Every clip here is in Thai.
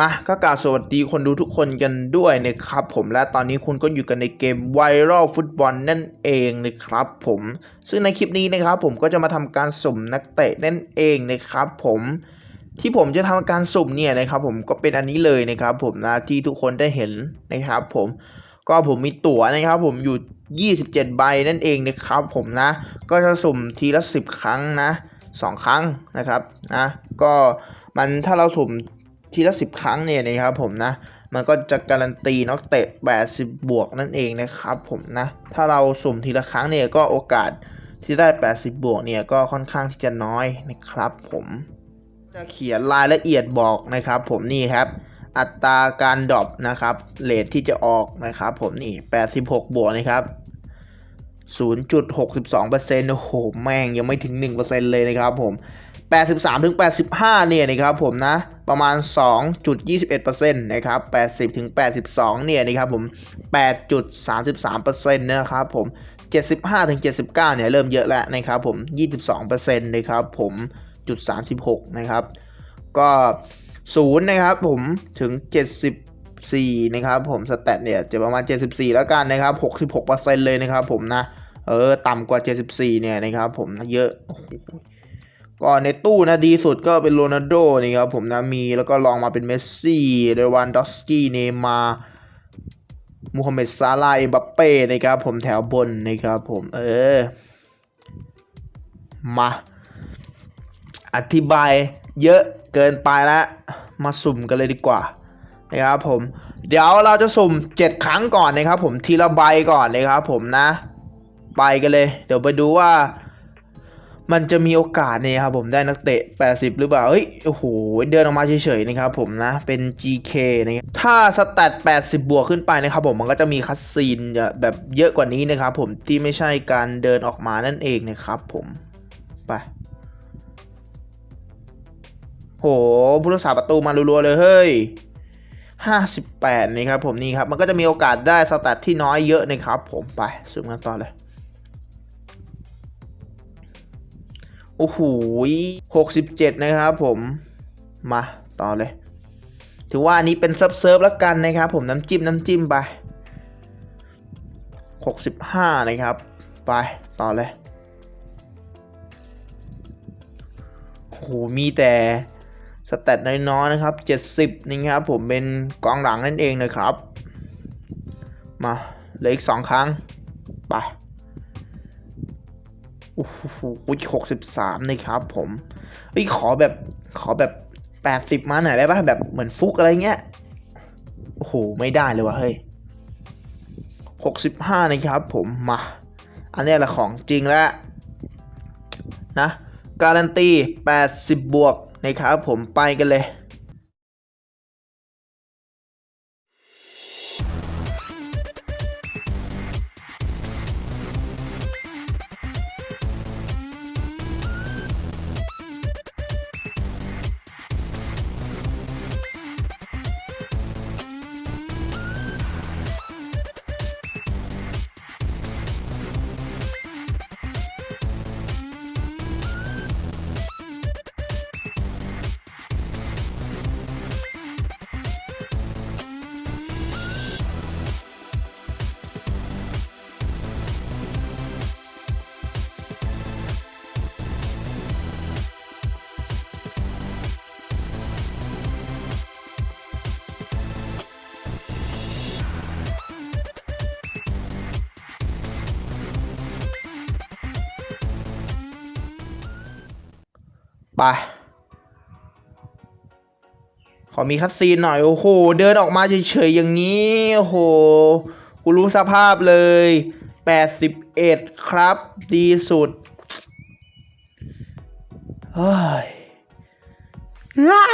มาก็กล่าวสวัสดีคนดูทุกคนกันด้วยนะครับผมและตอนนี้คุณก็อยู่กันในเกมไวรัลฟุตบอลนั่นเองนะครับผมซึ่งในคลิปนี้นะครับผมก็จะมาทำการสุ่มนักเตะนั่นเองนะครับผมที่ผมจะทำการสุ่มเนี่ยนะครับผมก็เป็นอันนี้เลยนะครับผมนะที่ทุกคนได้เห็นนะครับผมก็ผมมีตั๋วนะครับผมอยู่ 27 ใบนั่นเองนะครับผมนะก็จะสุ่มทีละ 10 ครั้งนะ2ครั้งนะครับนะก็มันถ้าเราสุ่ม ทีละสิบครั้งเนี่ยนะครับผมนะ มันก็จะการันตีนักเตะ 80 บวกนั่นเองนะครับผมนะ ถ้าเราสุ่มทีละครั้งเนี่ยก็โอกาสที่ได้ 80 บวกเนี่ยก็ค่อนข้างที่จะน้อยนะครับผมจะเขียนรายละเอียดบอกนะครับ ผมนี่ครับ อัตราการดรอปนะครับเลทที่จะออกนะครับผมนี่ 86 บวกนะครับ0.62%โอ้โห แม่งยังไม่ถึง 1%เลยนะครับผม 83ถึง85 เนี่ยนะครับผมนะ ประมาณ 2.21%นะครับ 80ถึง82 เนี่ยนะครับผม 8.33%นะครับผม 75ถึง79 เนี่ยเริ่มเยอะแล้วนะครับผม 22%นะครับผมจุด36 นะครับ ก็0นะครับผมถึง 74 นะครับผมสแตทเนี่ยจะประมาณ 74 แล้วกันนะครับ 66%เลยนะครับผมนะ เออ ต่ำกว่า 74 เนี่ยนะครับผมนะเยอะ ก็ในตู้นะดีสุดก็เป็นโรนัลโดนี่ครับผมนะมีแล้วก็ลองมาเป็นเมสซี่เดวันดอสกี้เนย์มาร์มูฮัมเหม็ดซาลาเอ็มบัปเป้นะครับผมแถวบนนะครับผมเออ มา อธิบายเยอะเกินไปแล้วมาสุ่มกันเลยดีกว่านะครับผม เดี๋ยวเราจะสุ่ม 7 ครั้งก่อนนะครับผมทีละใบก่อนนะครับผมนะ ไปกันเลย เดี๋ยวไปดูว่า มันจะมีโอกาสเนี่ยครับผมได้นักเตะ 80 หรือเปล่า เฮ้ย โอ้โห เดินออกมาเฉยๆนะครับผมนะ เป็น GK นะครับ ถ้าสแตท80 บวกขึ้นไปนะครับผมมันก็จะมีคัสซีนแบบเยอะกว่านี้นะครับผมที่ไม่ใช่การเดินออกมานั่นเองนะครับผมไปโหผู้รักษาประตูมารัวๆเลยเฮ้ย58 นะครับผมนี่ครับ มันก็จะมีโอกาสได้สแตทที่น้อยเยอะนะครับผมไปสุ่มกันต่อเลย โอ้โหหกสิบเจ็ดนะครับผม มาต่อเลย ถือว่าอันนี้เป็นซับเซิร์ฟแล้วกันนะครับ ผมน้ำจิ้มน้ำจิ้มไปหกสิบห้านะครับ ไปต่อเลยโอ้โหมีแต่สแตทน้อยๆนะครับเจ็ดสิบนะครับ ผมเป็นกองหลังนั่นเองนะครับ มาเหลืออีกสองครั้ง ไป โอ้โหหกสิบสามนะครับผมเฮ้ยขอแบบขอแบบแปดสิบมาหน่อยได้ป่ะแบบเหมือนฟุกอะไรเงี้ย โอ้โห ไม่ได้เลยว่ะเฮ้ยหกสิบห้านะครับผมมา อันนี้แหละของจริงแล้วนะ การันตีแปดสิบบวกนะครับผมไปกันเลย ไปขอมีคัดซีนหน่อย โอ้โห เดินออกมาเฉยๆอย่างนี้ โอ้โห กูรู้สภาพเลย 81 ครับ ดีสุดเฮ้ยไล่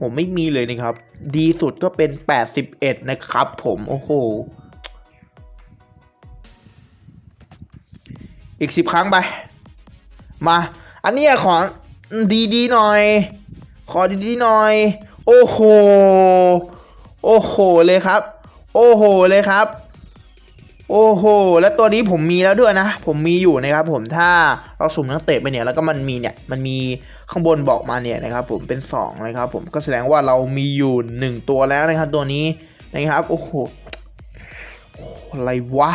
ผมไม่มีเลยนะครับ ดีสุดก็เป็น 81 นะครับผม โอ้โห อีก 10 ครั้งไป มา อันนี้ขอดีๆหน่อย ขอดีๆหน่อย โอ้โห โอ้โหเลยครับ โอ้โหเลยครับ โอ้โห แล้วตัวนี้ผมมีแล้วด้วยนะ ผมมีอยู่นะครับ ผม ถ้าเราสุ่มนักเตะไปเนี่ย แล้วก็มันมีเนี่ย มันมีข้างบนบอกมาเนี่ยนะครับ ผม เป็น2นะครับ ผม ก็แสดงว่าเรามีอยู่ 1 ตัวแล้วนะครับ ตัวนี้นะครับ โอ้โหโอ้โหอะไรวะ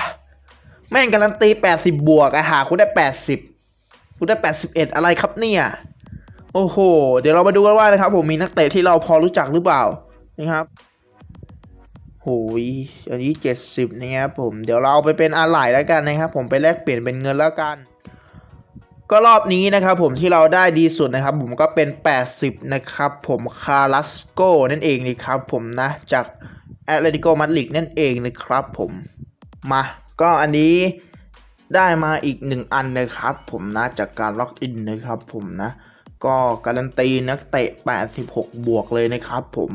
แม่งการันตี 80 บวกอะหาคุณได้ 80 คุณได้ 81 อะไรครับเนี่ย โอ้โห เดี๋ยวเรามาดูกันว่านะครับ ผมมีนักเตะที่เราพอรู้จักหรือเปล่านะครับโหยอันนี้ 70นะครับผม เดี๋ยวเราเอาไปเป็นอะไหล่แล้วกันนะครับ ผมไปแลกเปลี่ยนเป็นเงินแล้วกัน ก็รอบนี้นะครับผมที่เราได้ดีสุดนะครับ ผมก็เป็น 80 นะครับ ผมคารัสโกนั่นเองนะครับ ผมนะ จากแอตเลติโกมาดริดนั่นเองนะครับ ผม มา ก็อันนี้ ได้มาอีกหนึ่งอันนะครับ ผมนะจากการล็อกอินนะครับ ผมนะ ก็การันตีนักเตะ 86 บวกเลยนะครับผม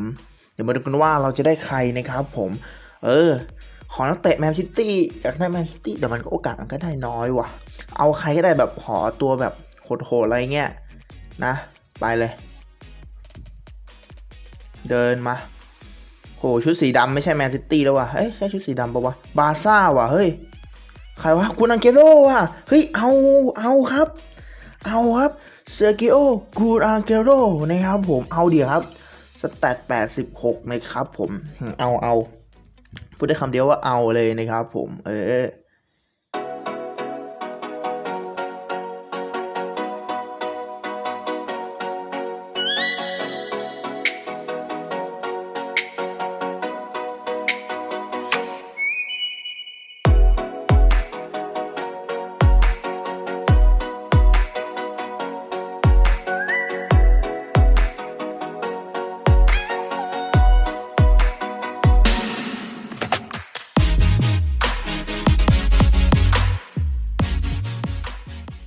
เดี๋ยวมาดูกันว่าเราจะได้ใครนะครับผม เออ ขอนักเตะแมนซิตี้จากได้แมนซิตี้เดี๋ยวมันก็โอกาสมันก็ได้น้อยว่ะ เอาใครก็ได้แบบขอตัวแบบโหดๆอะไรเงี้ยนะ ไปเลย เดินมาโหชุดสีดำไม่ใช่แมนซิตี้แล้วว่ะเฮ้ยใช่ชุดสีดำปะวะ บาซ่าว่ะเฮ้ย ใครวะคุนอังเกโรว่ะเฮ้ยเอาเอาครับ เอาครับเซอร์กิโอกูอังเกโรนะครับผมเอาเดี๋ยวครับสแตท86 นะครับผมเอาเอาพูดได้คำเดียวว่าเอาเลยนะครับผม เออ